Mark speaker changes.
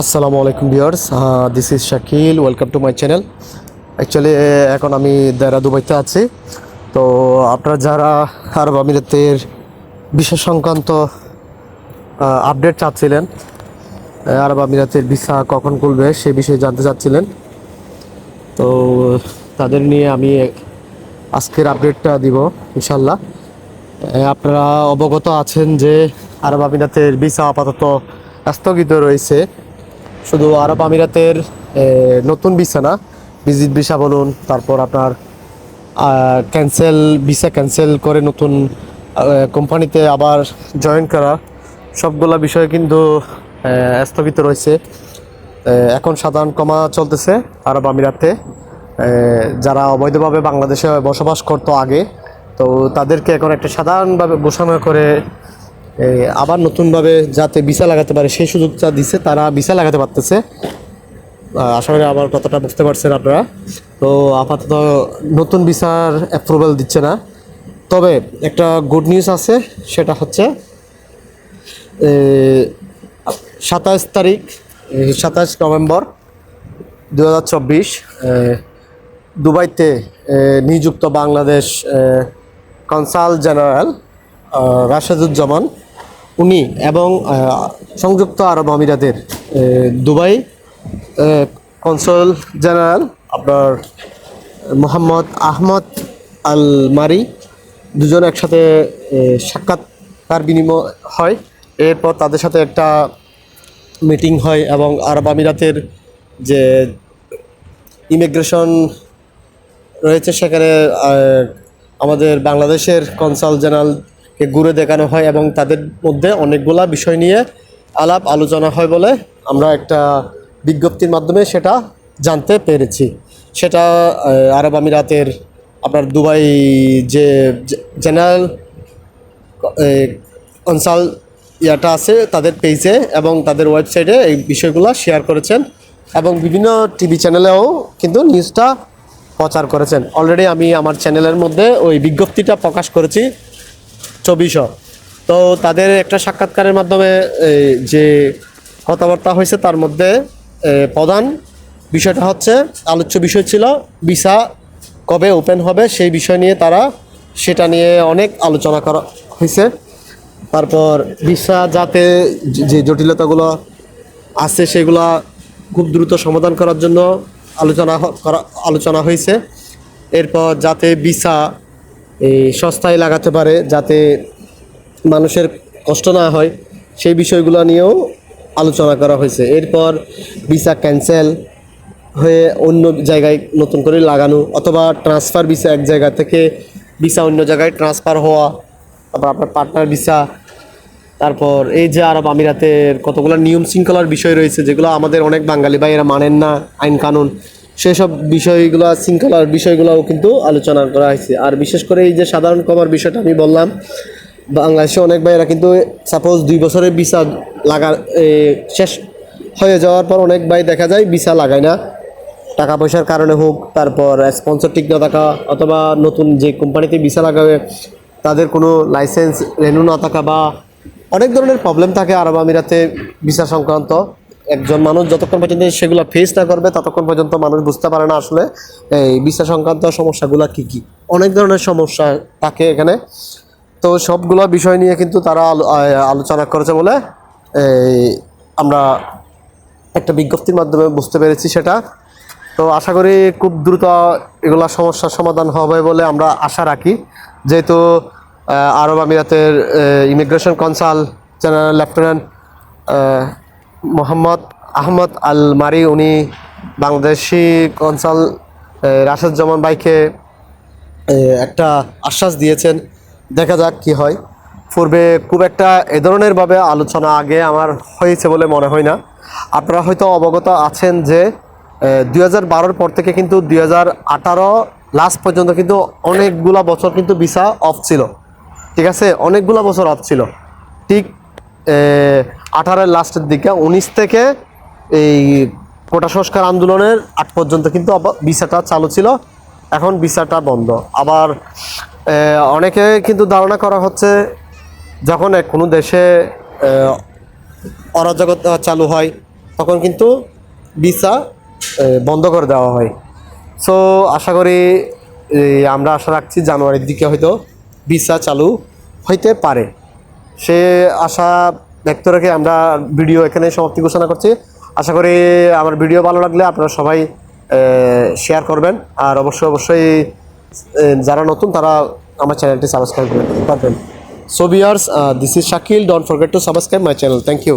Speaker 1: আসসালামু আলাইকুম viewers this is Shakil welcome to my channel actually এখন আমি দেরা দুবাইতে আছি। তো আপনারা যারা আরব আমিরাতের বিশেষ সংক্রান্ত আপডেট চাচ্ছিলেন আরব আমিরাতের ভিসা কখন খুলবে সে বিষয়ে জানতে চাচ্ছিলেন, তো তাদের নিয়ে আমি আজকের আপডেটটা দিব ইনশাল্লাহ আপনারা অবগত আছেন যে আরব আমিরাতের ভিসা আপাতত স্থগিত রয়েছে। শুধু আরব আমিরাতের নতুন ভিসা না ভিজিট ভিসা বলুন, তারপর আপনার ক্যান্সেল ভিসা ক্যান্সেল করে নতুন কোম্পানিতে আবার জয়েন করা, সবগুলা বিষয় কিন্তু স্থগিত রয়েছে। এখন সাধারণ কমা চলতেছে আরব আমিরাতে। যারা অবৈধভাবে বাংলাদেশে বসবাস করতো আগে, তো তাদেরকে এখন একটা সাধারণভাবে ঘোষণা করে আবার নতুনভাবে যাতে ভিসা লাগাতে পারে, সেই সুযোগটা দিছে, তারা ভিসা লাগাতে পারতেছে। আশা করি আমার কথাটা বুঝতে পারছেন আপনারা। তো আপাতত নতুন ভিসার অ্যাপ্রুভাল দিচ্ছে না। তবে একটা গুড নিউজ আছে, সেটা হচ্ছে সাতাশ তারিখ সাতাশ নভেম্বর দু হাজার চব্বিশ দুবাইতে নিযুক্ত বাংলাদেশ কনসাল জেনারেল রাশেদুজ্জামান উনি এবং সংযুক্ত আরব আমিরাতের দুবাই কনসাল জেনারেল আপনার মোহাম্মদ আহমদ আল মারি দুজন একসাথে সাক্ষাৎকার বিনিময় হয়। এরপর তাদের সাথে একটা মিটিং হয় এবং আরব আমিরাতের যে ইমিগ্রেশন রয়েছে সেখানে আমাদের বাংলাদেশের কনসাল জেনারেলকে ঘুরে দেখানো হয় এবং তাদের মধ্যে অনেকগুলা বিষয় নিয়ে আলাপ আলোচনা হয় বলে আমরা একটা বিজ্ঞপ্তির মাধ্যমে সেটা জানতে পেরেছি। সেটা আরব আমিরাতের আপনার দুবাই যে জেনারেল কনসাল ইয়াটা আছে তাদের পেজে এবং তাদের ওয়েবসাইটে এই বিষয়গুলো শেয়ার করেছেন এবং বিভিন্ন টিভি চ্যানেলেও কিন্তু নিউজটা প্রচার করেছেন। অলরেডি আমি আমার চ্যানেলের মধ্যে ওই বিজ্ঞপ্তিটা প্রকাশ করেছি। চব্বিশও তো তাদের একটা সাক্ষাৎকারের মাধ্যমে যে কথাবার্তা হয়েছে তার মধ্যে প্রধান বিষয়টা হচ্ছে, আলোচ্য বিষয় ছিল, ভিসা কবে ওপেন হবে সেই বিষয় নিয়ে তারা সেটা নিয়ে অনেক আলোচনা করা হয়েছে। তারপর ভিসা যাতে যে জটিলতাগুলো আছে সেগুলা খুব দ্রুত সমাধান করার জন্য আলোচনা করা, আলোচনা হয়েছে। এরপর যাতে ভিসা এই সস্তায় লাগাতে পারে যাতে মানুষের কষ্ট না হয়। সেই বিষয়গুলো নিয়েও আলোচনা করা হয়েছে। এরপর ভিসা ক্যান্সেল হয়ে অন্য জায়গায় নতুন করে লাগানো অথবা ট্রান্সফার ভিসা এক জায়গা থেকে ভিসা অন্য জায়গায় ট্রান্সফার হওয়া, তারপর আপনার পার্টনার ভিসা, তারপর এই যে আরব আমিরাতের কতগুলো নিয়ম শৃঙ্খলার বিষয় রয়েছে, যেগুলো আমাদের অনেক বাঙালি ভাইয়েরা মানেন না, আইন কানুন। সেসব বিষয়গুলো, শৃঙ্খলার বিষয়গুলোও কিন্তু আলোচনা করা হয়েছে। আর বিশেষ করে এই যে সাধারণ কমার বিষয়টা আমি বললাম, বাংলাদেশে অনেক ভাইয়েরা কিন্তু সাপোজ দুই বছরের ভিসা লাগা শেষ হয়ে যাওয়ার পর অনেক ভাই দেখা যায় ভিসা লাগায় না। টাকা পয়সার কারণে হোক, তারপর স্পন্সর ঠিক না থাকা অথবা নতুন যে কোম্পানিতে ভিসা লাগাবে, তাদের কোনো লাইসেন্স রেনু না থাকা বা অনেক ধরনের প্রবলেম থাকে আরব আমিরাতে ভিসা সংক্রান্ত। একজন মানুষ যতক্ষণ পর্যন্ত সেগুলো ফেস না করবে, ততক্ষণ পর্যন্ত মানুষ বুঝতে পারে না আসলে এই ভিসা সংক্রান্ত সমস্যাগুলো কী কী। অনেক ধরনের সমস্যা থাকে এখানে। তো সবগুলো বিষয় নিয়ে কিন্তু তারা আলো- আলোচনা করেছে বলে এই আমরা একটা বিজ্ঞপ্তির মাধ্যমে বুঝতে পেরেছি সেটা। তো আশা করি খুব দ্রুত এগুলা সমস্যার সমাধান হবে বলে আমরা আশা রাখি। যেহেতু আরব আমিরাতের immigration consul general lieutenant Mohammed Ahmed Al Marri উনি বাংলাদেশি কনসাল রাশেদ জামান ভাইকে একটা আশ্বাস দিয়েছেন। দেখা যাক কি হয়। পূর্বে খুব একটা এ ধরনের ভাবে আলোচনা আগে আমার হয়েছে বলে মনে হয় না। আপনারা হয়তো অবগত আছেন যে দুই হাজার বারোর পর থেকে কিন্তু দুই হাজার আঠারো লাস্ট পর্যন্ত কিন্তু অনেকগুলা বছর কিন্তু ভিসা অফ ছিল। ঠিক আছে? অনেকগুলা বছর অফ ছিল। ঠিক আঠারোর লাস্টের দিকে, উনিশ থেকে এই কোটা সংস্কার আন্দোলনের আগ পর্যন্ত কিন্তু ভিসাটা চালু ছিল। এখন ভিসাটা বন্ধ। আবার অনেকে কিন্তু ধারণা করা হচ্ছে, যখন কোনো দেশে অরাজকতা চালু হয়, তখন কিন্তু ভিসা বন্ধ করে দেওয়া হয়। সো আশা করি আমরা আশা রাখছি জানুয়ারির দিকে হয়তো ভিসা চালু হইতে পারে। সে আশা ব্যক্ত রেখে আমরা ভিডিও এখানে সমাপ্তি ঘোষণা করছি। আশা করি আমার ভিডিও ভালো লাগলে আপনারা সবাই শেয়ার করবেন। আর অবশ্যই অবশ্যই যারা নতুন তারা আমার চ্যানেলটি সাবস্ক্রাইব করবেন so viewers this is Shakil. Don't forget to subscribe my channel thank you